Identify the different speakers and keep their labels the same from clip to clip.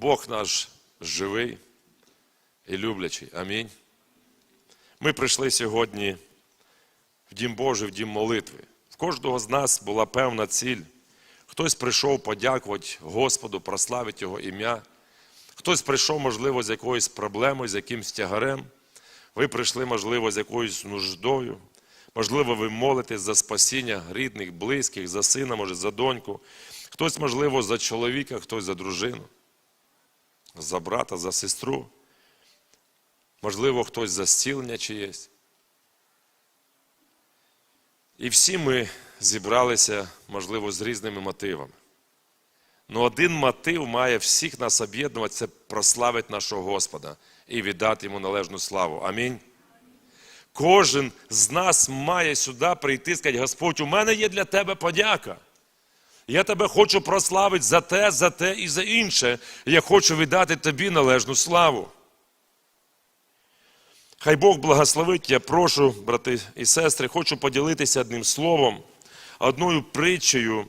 Speaker 1: Бог наш живий і люблячий. Амінь. Ми прийшли сьогодні в Дім Божий, в Дім молитви. В кожного з нас була певна ціль. Хтось прийшов подякувати Господу, прославити Його ім'я. Хтось прийшов, можливо, з якоюсь проблемою, з якимсь тягарем. Ви прийшли, можливо, з якоюсь нуждою. Можливо, ви молитесь за спасіння рідних, близьких, за сина, може, за доньку. Хтось, можливо, за чоловіка, хтось за дружину, за брата, за сестру. Можливо, хтось за зцілення чиєсь. І всі ми зібралися, можливо, з різними мотивами. Ну один мотив має всіх нас об'єднувати це прославити нашого Господа і віддати йому належну славу. Амінь. Кожен з нас має сюди прийти і сказати, Господь, у мене є для тебе подяка. Я тебе хочу прославити за те, за те і за інше. Я хочу віддати тобі належну славу. Хай Бог благословить, я прошу, брати і сестри, хочу поділитися одним словом, одною притчею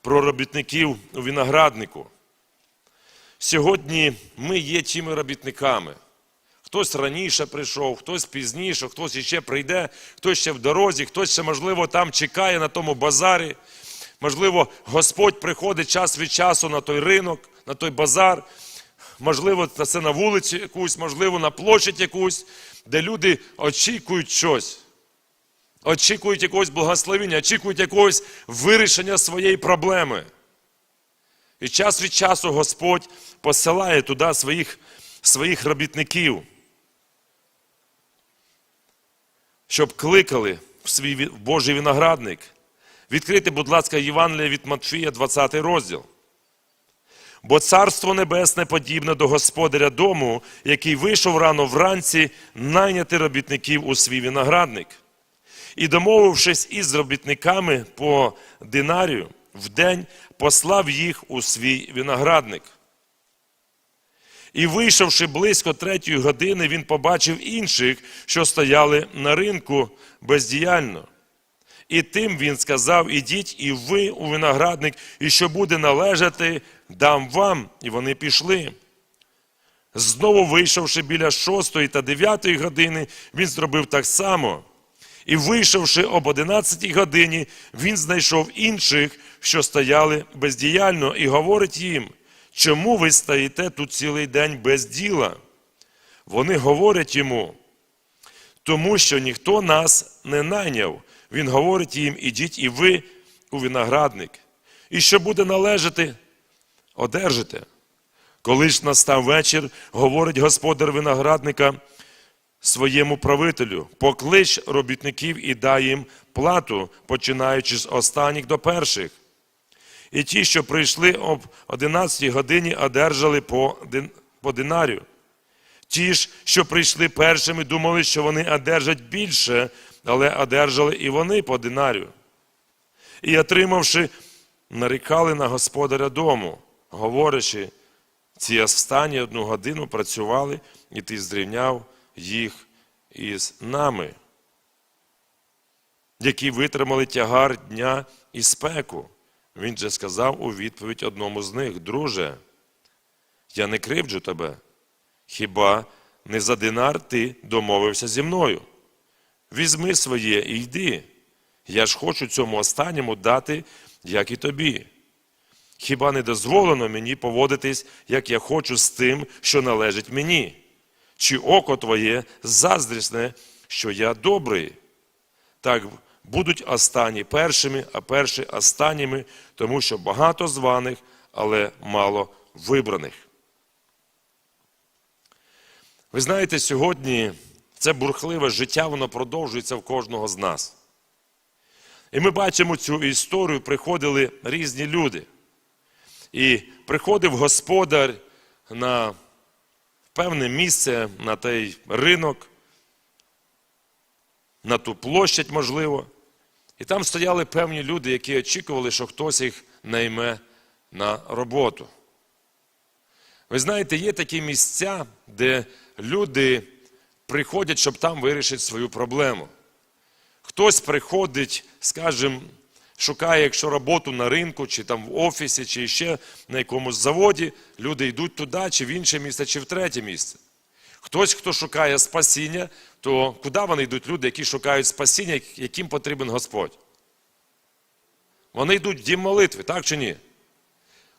Speaker 1: про робітників у винограднику. Сьогодні ми є тими робітниками. Хтось раніше прийшов, хтось пізніше, хтось іще прийде, хтось ще в дорозі, хтось ще, можливо, там чекає на тому базарі. Можливо, Господь приходить час від часу на той ринок, на той базар. Можливо, це на вулицю якусь, можливо, на площадь якусь, де люди очікують щось. Очікують якогось благословення, очікують якогось вирішення своєї проблеми. І час від часу Господь посилає туди своїх, своїх робітників, щоб кликали в свій Божий виноградник. Відкрити, будь ласка, Євангелія від Матфія, 20 розділ. Бо царство небесне подібне до господаря дому, який вийшов рано вранці найняти робітників у свій виноградник. І, домовившись із робітниками по динарію, вдень послав їх у свій виноградник. І, вийшовши близько третьої години, він побачив інших, що стояли на ринку бездіяльно. І тим він сказав: Ідіть і ви у виноградник, і що буде належати, дам вам. І вони пішли. Знову вийшовши біля шостої та дев'ятої години, він зробив так само. І вийшовши об одинадцятій годині, він знайшов інших, що стояли бездіяльно, і говорить їм, чому ви стоїте тут цілий день без діла? Вони говорять йому, тому що ніхто нас не найняв. Він говорить їм, ідіть і ви у виноградник. І що буде належати, одержите. Коли ж настав вечір, говорить господар виноградника своєму правителю, поклич робітників і дай їм плату, починаючи з останніх до перших. І ті, що прийшли об 11 годині, одержали по, дин- по динарію. Ті ж, що прийшли першими, думали, що вони одержать більше, але одержали і вони по динарію. І, отримавши, нарікали на господаря дому, говорячи, ці останні одну годину працювали, і ти зрівняв їх із нами, які витримали тягар дня і спеку. Він же сказав у відповідь одному з них: Друже, я не кривджу тебе. Хіба не за динар ти домовився зі мною? Візьми своє і йди. Я ж хочу цьому останньому дати, як і тобі. Хіба не дозволено мені поводитись, як я хочу з тим, що належить мені? Чи око твоє заздрісне, що я добрий? Так будуть останні першими, а перші останніми, тому що багато званих, але мало вибраних. Ви знаєте, сьогодні це бурхливе життя, воно продовжується в кожного з нас. І ми бачимо цю історію, приходили різні люди. І приходив господар на певне місце, на той ринок, на ту площадь, можливо. І там стояли певні люди, які очікували, що хтось їх найме на роботу. Ви знаєте, є такі місця, де люди приходять, щоб там вирішити свою проблему. Хтось приходить, скажімо, шукає, якщо роботу на ринку, чи там в офісі, чи ще на якомусь заводі, люди йдуть туди, чи в інше місце, чи в третє місце. Хтось, хто шукає спасіння, то куди вони йдуть люди, які шукають спасіння, яким потрібен Господь? Вони йдуть в дім молитви, так чи ні?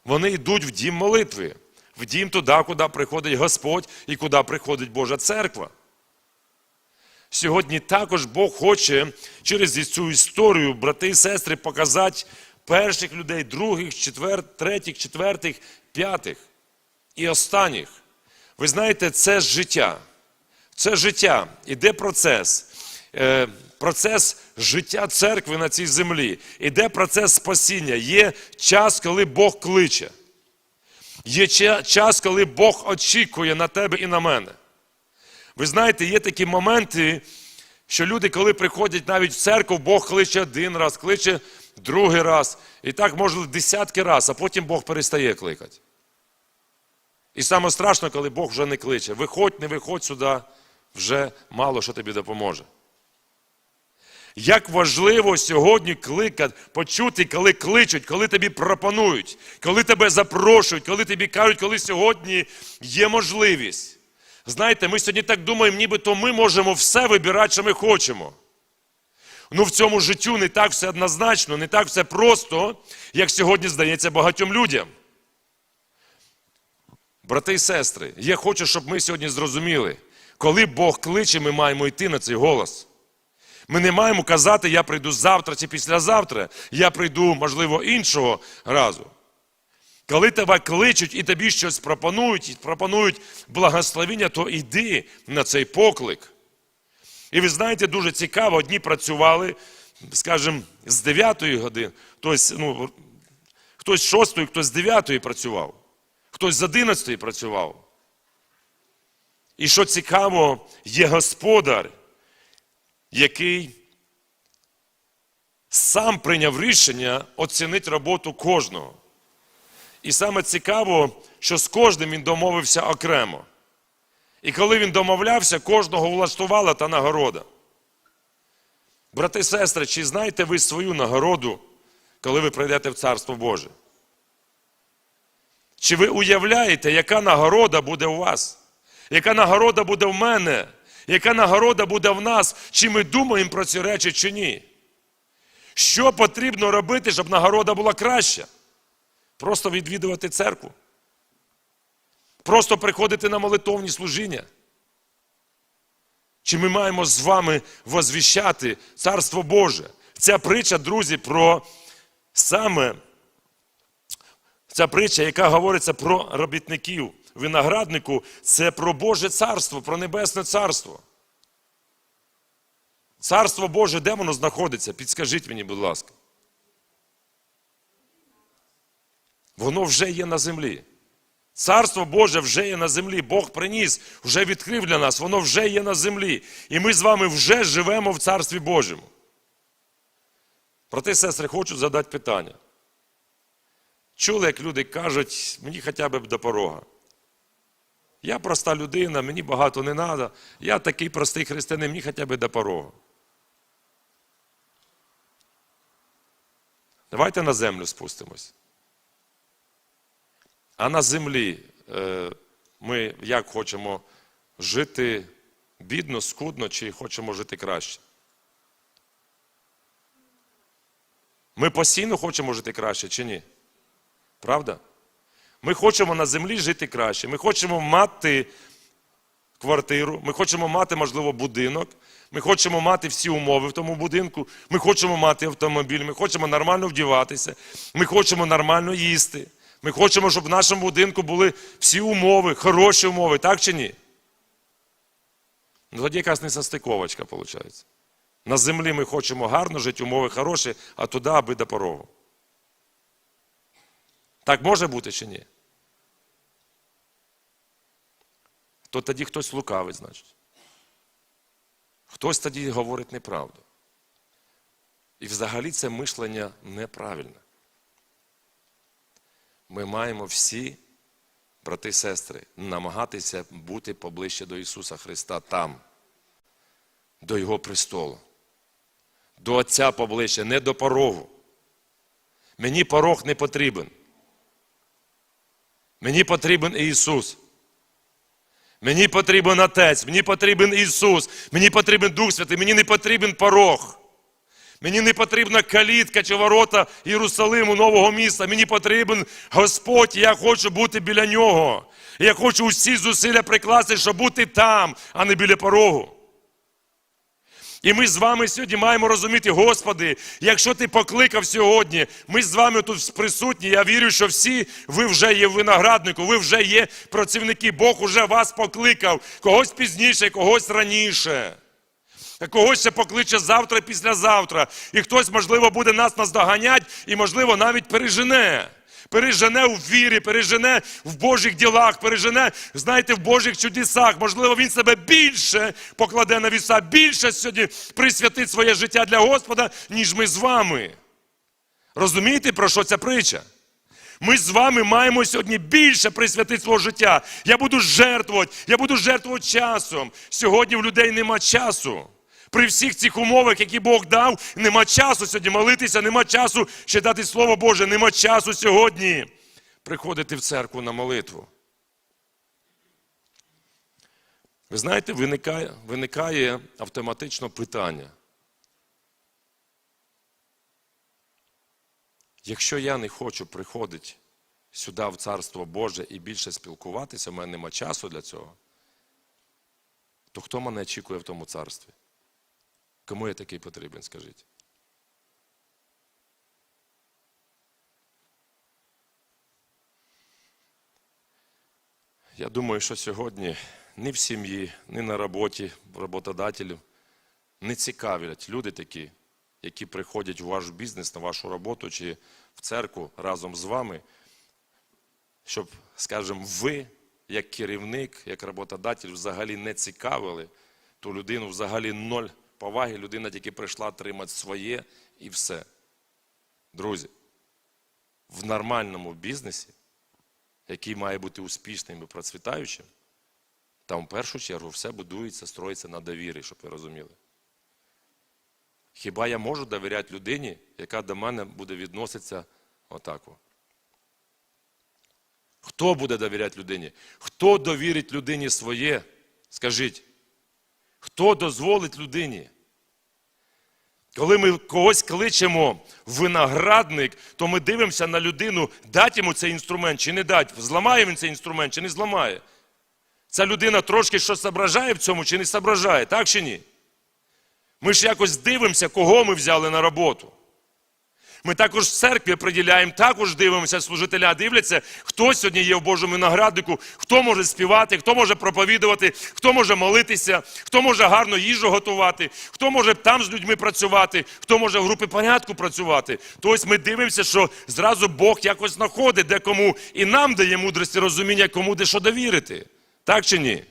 Speaker 1: Вони йдуть в дім молитви, в дім туди, куди приходить Господь і куди приходить Божа церква. Сьогодні також Бог хоче через цю історію, брати і сестри, показати перших людей, других, четвер, третіх, четвертих, п'ятих і останніх. Ви знаєте, це життя. Це життя. Іде процес. Е, Процес життя церкви на цій землі. Іде процес спасіння. Є час, коли Бог кличе. Є час, коли Бог очікує на тебе і на мене. Ви знаєте, є такі моменти, що люди, коли приходять навіть в церкву, Бог кличе один раз, кличе другий раз. І так може десятки разів, а потім Бог перестає кликати. І саме страшно, коли Бог вже не кличе. Виходь, не виходь сюди, вже мало що тобі допоможе. Як важливо сьогодні кликати, почути, коли кличуть, коли тобі пропонують, коли тебе запрошують, коли тобі кажуть, коли сьогодні є можливість. Знаєте, ми сьогодні так думаємо, нібито ми можемо все вибирати, що ми хочемо. Ну в цьому життю не так все однозначно, не так все просто, як сьогодні здається багатьом людям. Брати і сестри, я хочу, щоб ми сьогодні зрозуміли, коли Бог кличе, ми маємо йти на цей голос. Ми не маємо казати, я прийду завтра чи післязавтра, я прийду, можливо, іншого разу. Коли тебе кличуть і тобі щось пропонують, і пропонують благословіння, то йди на цей поклик. І ви знаєте, дуже цікаво, одні працювали, скажімо, з 9 години, хтось, ну, хтось з 6, хтось з 9 працював, хтось з 11 працював. І що цікаво, є господар, який сам прийняв рішення оцінити роботу кожного. І саме цікаво, що з кожним він домовився окремо. І коли він домовлявся, кожного влаштувала та нагорода. Брати і сестри, чи знаєте ви свою нагороду, коли ви прийдете в Царство Боже? Чи ви уявляєте, яка нагорода буде у вас? Яка нагорода буде в мене? Яка нагорода буде в нас? Чи ми думаємо про ці речі, чи ні? Що потрібно робити, щоб нагорода була краща? Просто відвідувати церкву. Просто приходити на молитовні служіння. Чи ми маємо з вами возвіщати Царство Боже? Ця притча, друзі, про саме ця притча, яка говориться про робітників винограднику, це про Боже царство, про Небесне царство. Царство Боже, де воно знаходиться? Підскажіть мені, будь ласка. Воно вже є на землі. Царство Боже вже є на землі. Бог приніс, вже відкрив для нас, воно вже є на землі. І ми з вами вже живемо в Царстві Божому. І сестри, хочу задати питання. Чули, як люди кажуть, мені хоча б до порога. Я проста людина, мені багато не треба. Я такий простий християнин, мені хоча б до порога. Давайте на землю спустимось. А на землі е, ми як хочемо жити бідно, скудно, чи хочемо жити краще? Ми постійно хочемо жити краще чи ні? Правда? Ми хочемо на землі жити краще. Ми хочемо мати квартиру, ми хочемо мати, можливо, будинок, ми хочемо мати всі умови в тому будинку, ми хочемо мати автомобіль, ми хочемо нормально вдіватися, ми хочемо нормально їсти. Ми хочемо, щоб в нашому будинку були всі умови, хороші умови, так чи ні? Ну, тоді якась несостиковочка, виходить. На землі ми хочемо гарно жити, умови хороші, а туди аби до порогу. Так може бути чи ні? То тоді хтось лукавий, значить. Хтось тоді говорить неправду. І взагалі це мишлення неправильне. Ми маємо всі, брати і сестри, намагатися бути поближче до Ісуса Христа там, до Його престолу, до Отця поближче, не до порогу. Мені порог не потрібен. Мені потрібен Ісус. Мені потрібен Отець, мені потрібен Ісус, мені потрібен Дух Святий, мені не потрібен порог. Мені не потрібна калітка чи ворота Єрусалиму, нового міста. Мені потрібен Господь, і я хочу бути біля нього. Я хочу усі зусилля прикласти, щоб бути там, а не біля порогу. І ми з вами сьогодні маємо розуміти, Господи, якщо ти покликав сьогодні, ми з вами тут присутні. Я вірю, що всі ви вже є в винограднику, ви вже є працівники. Бог уже вас покликав, когось пізніше, когось раніше. Когось ще покличе завтра, післязавтра. І хтось, можливо, буде нас наздоганять і, можливо, навіть пережене. Пережене у вірі, пережене в Божих ділах, пережене, знаєте, в Божих чудесах. Можливо, він себе більше покладе на віса, більше сьогодні присвятить своє життя для Господа, ніж ми з вами. Розумієте, про що ця притча? Ми з вами маємо сьогодні більше присвятити свого життя. Я буду жертвувати, я буду жертвувати часом. Сьогодні в людей нема часу. При всіх цих умовах, які Бог дав, нема часу сьогодні молитися, нема часу читати Слово Боже, нема часу сьогодні приходити в церкву на молитву. Ви знаєте, виникає, виникає автоматично питання. Якщо я не хочу приходити сюди, в Царство Боже, і більше спілкуватися, в мене нема часу для цього, то хто мене очікує в тому царстві? Кому я такий потрібен, скажіть? Я думаю, що сьогодні ні в сім'ї, ні на роботі роботодателів не цікавлять люди такі, які приходять в ваш бізнес, на вашу роботу чи в церкву разом з вами, щоб, скажімо, ви, як керівник, як роботодатель, взагалі не цікавили ту людину, взагалі ноль поваги, людина тільки прийшла отримати своє і все. Друзі, в нормальному бізнесі, який має бути успішним і процвітаючим, там в першу чергу все будується, строїться на довірі, щоб ви розуміли. Хіба я можу довіряти людині, яка до мене буде відноситися отако? Хто буде довіряти людині? Хто довірить людині своє? Скажіть. Хто дозволить людині? Коли ми когось кличемо виноградник, то ми дивимося на людину, дати йому цей інструмент чи не дати, зламає він цей інструмент чи не зламає. Ця людина трошки щось зображає в цьому чи не зображає, так чи ні? Ми ж якось дивимося, кого ми взяли на роботу. Ми також в церкві приділяємо, також дивимося, служителя дивляться, хто сьогодні є в Божому винограднику, хто може співати, хто може проповідувати, хто може молитися, хто може гарно їжу готувати, хто може там з людьми працювати, хто може в групі порядку працювати. Тобто ми дивимося, що зразу Бог якось знаходить де кому і нам дає мудрості розуміння, кому де що довірити. Так чи ні?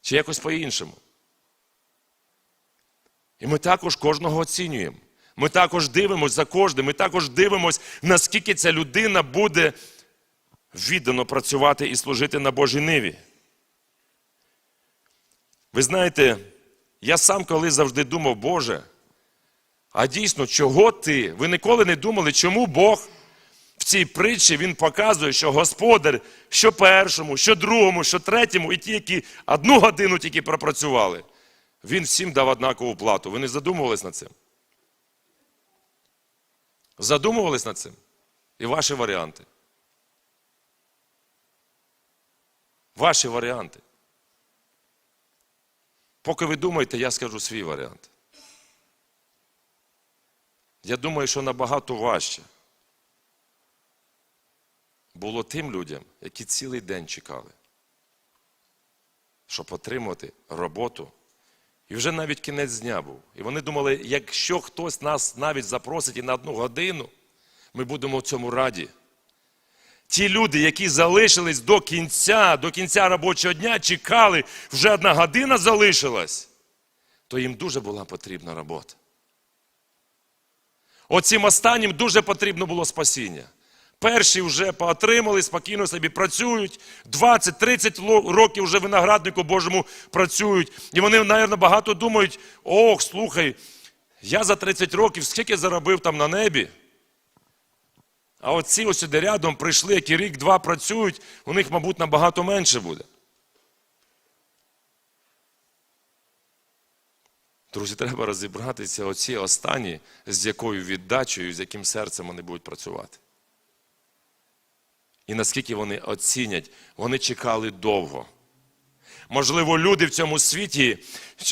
Speaker 1: Чи якось по-іншому? І ми також кожного оцінюємо. Ми також дивимося за кожним, ми також дивимося, наскільки ця людина буде віддано працювати і служити на Божій ниві. Ви знаєте, я сам коли завжди думав, Боже, а дійсно, чого ти? Ви ніколи не думали, чому Бог в цій притчі Він показує, що Господар що першому, що другому, що третьому, і ті, які одну годину тільки пропрацювали, він всім дав однакову плату. Ви не задумувались над цим? Задумувались над цим? І ваші варіанти. Ваші варіанти. Поки ви думаєте, я скажу свій варіант. Я думаю, що набагато важче було тим людям, які цілий день чекали, щоб отримати роботу. І вже навіть кінець дня був. І вони думали, якщо хтось нас навіть запросить і на одну годину, ми будемо в цьому раді. Ті люди, які залишились до кінця, до кінця робочого дня, чекали, вже одна година залишилась, то їм дуже була потрібна робота. Оцим останнім дуже потрібно було спасіння. Перші вже поотримали, спокійно собі працюють. 20-30 років вже винограднику Божому працюють. І вони, мабуть, багато думають: ох, слухай, Я за 30 років скільки заробив там на небі? А оці ось сюди рядом прийшли, які рік-два працюють, у них, мабуть, набагато менше буде. Друзі, треба розібратися оці останні, з якою віддачею, з яким серцем вони будуть працювати. І наскільки вони оцінять, вони чекали довго. Можливо, люди в цьому світі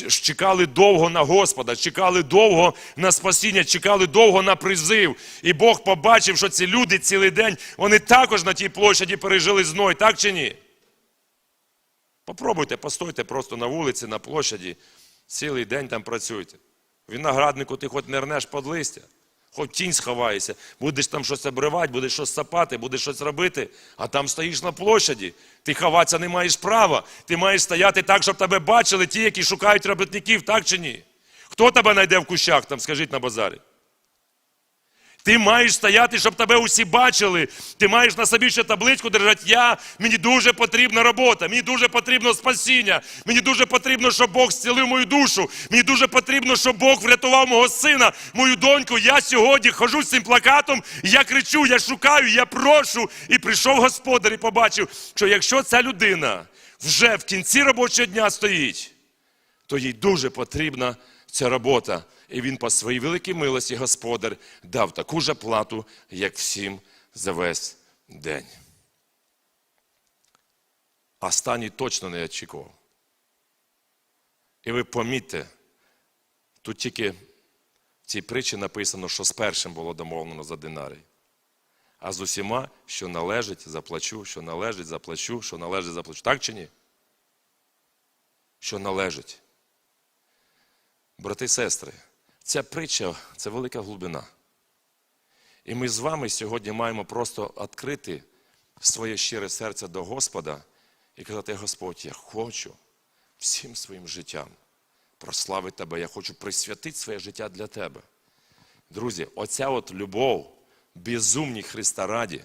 Speaker 1: чекали довго на Господа, чекали довго на спасіння, чекали довго на призив. І Бог побачив, що ці люди цілий день, вони також на тій площаді пережили зной, так чи ні? Попробуйте, постойте просто на вулиці, на площаді, цілий день там працюйте. В винограднику ти хоч не рнеш під листя, хоч тінь сховаєшся, будеш там щось обривати, будеш щось сапати, будеш щось робити, а там стоїш на площаді. Ти ховатися не маєш права. Ти маєш стояти так, щоб тебе бачили ті, які шукають робітників, так чи ні? Хто тебе знайде в кущах, там, скажіть на базарі? Ти маєш стояти, щоб тебе усі бачили. Ти маєш на собі ще табличку держати. Я, мені дуже потрібна робота, мені дуже потрібно спасіння, мені дуже потрібно, щоб Бог зцілив мою душу. Мені дуже потрібно, щоб Бог врятував мого сина, мою доньку. Я сьогодні хожу з цим плакатом, я кричу, я шукаю, я прошу. І прийшов господар і побачив, що якщо ця людина вже в кінці робочого дня стоїть, то їй дуже потрібна ця робота. І він по своїй великій милості господар дав таку ж плату, як всім за весь день. Останній точно не очікував. І ви помітьте, тут тільки в цій притчі написано, що з першим було домовлено за динарій. А з усіма, що належить, заплачу, що належить, заплачу, що належить, заплачу. Так чи ні? Що належить. Брати і сестри, ця притча це велика глибина. І ми з вами сьогодні маємо просто відкрити своє щире серце до Господа і казати: Господь, я хочу всім своїм життям прославити Тебе, я хочу присвятити своє життя для Тебе. Друзі, оця от любов, безумні Христа раді,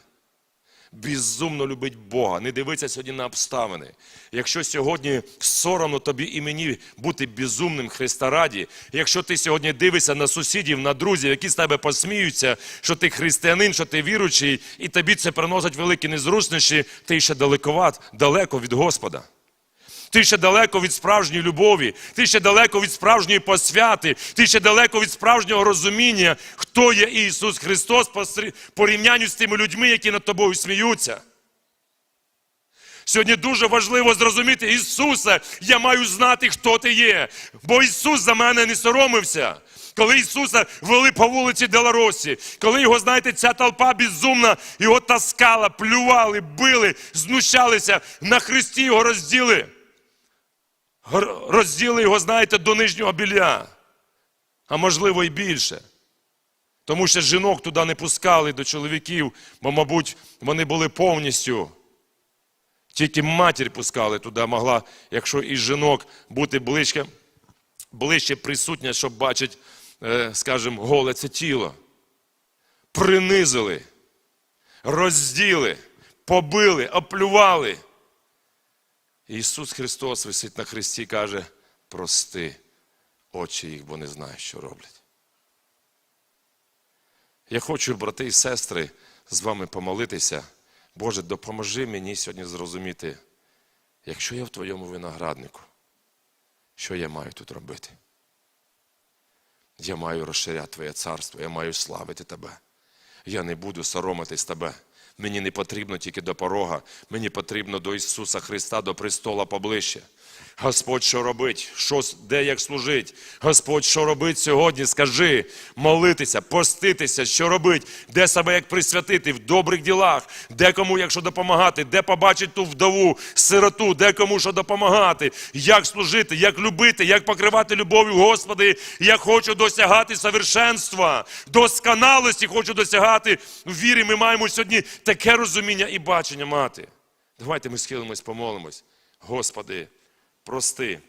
Speaker 1: безумно любить Бога, не дивиться сьогодні на обставини. Якщо сьогодні соромно тобі і мені бути безумним Христа раді, якщо ти сьогодні дивишся на сусідів, на друзів, які з тебе посміються, що ти християнин, що ти віручий, і тобі це приносить великі незручності, ти ще далековат, далеко від Господа. Ти ще далеко від справжньої любові, ти ще далеко від справжньої посвяти, ти ще далеко від справжнього розуміння, хто є Ісус Христос по порівнянню з тими людьми, які над тобою сміються. Сьогодні дуже важливо зрозуміти Ісуса, я маю знати, хто ти є. Бо Ісус за мене не соромився. Коли Ісуса вели по вулиці Деларосі, коли його, знаєте, ця толпа безумна, його таскала, плювали, били, знущалися, на хресті його розділи. Розділи його, знаєте, до нижнього біля, а можливо і більше. Тому що жінок туди не пускали до чоловіків, бо, мабуть, вони були повністю. Тільки матір пускали туди, могла, якщо із жінок бути ближче, ближче присутня, щоб бачити, е, скажімо, голе це тіло. Принизили, розділи, побили, оплювали. Ісус Христос висить на хресті і каже, прости очі їх, бо не знають, що роблять. Я хочу, брати і сестри, з вами помолитися. Боже, допоможи мені сьогодні зрозуміти, якщо я в твоєму винограднику, що я маю тут робити? Я маю розширяти Твоє царство, я маю славити Тебе. Я не буду соромитись Тебе. Мені не потрібно тільки до порога, мені потрібно до Ісуса Христа, до престола поближче. Господь, що робить? Що, де як служить? Господь, що робить сьогодні? Скажи, молитися, поститися, що робить, де себе як присвятити в добрих ділах, де кому, якщо допомагати, де побачить ту вдову, сироту, де кому що допомагати, як служити, як любити, як покривати любов'ю, Господи, я хочу досягати совершенства, досконалості хочу досягати в вірі. Ми маємо сьогодні таке розуміння і бачення мати. Давайте ми схилимось, помолимось. Господи, прости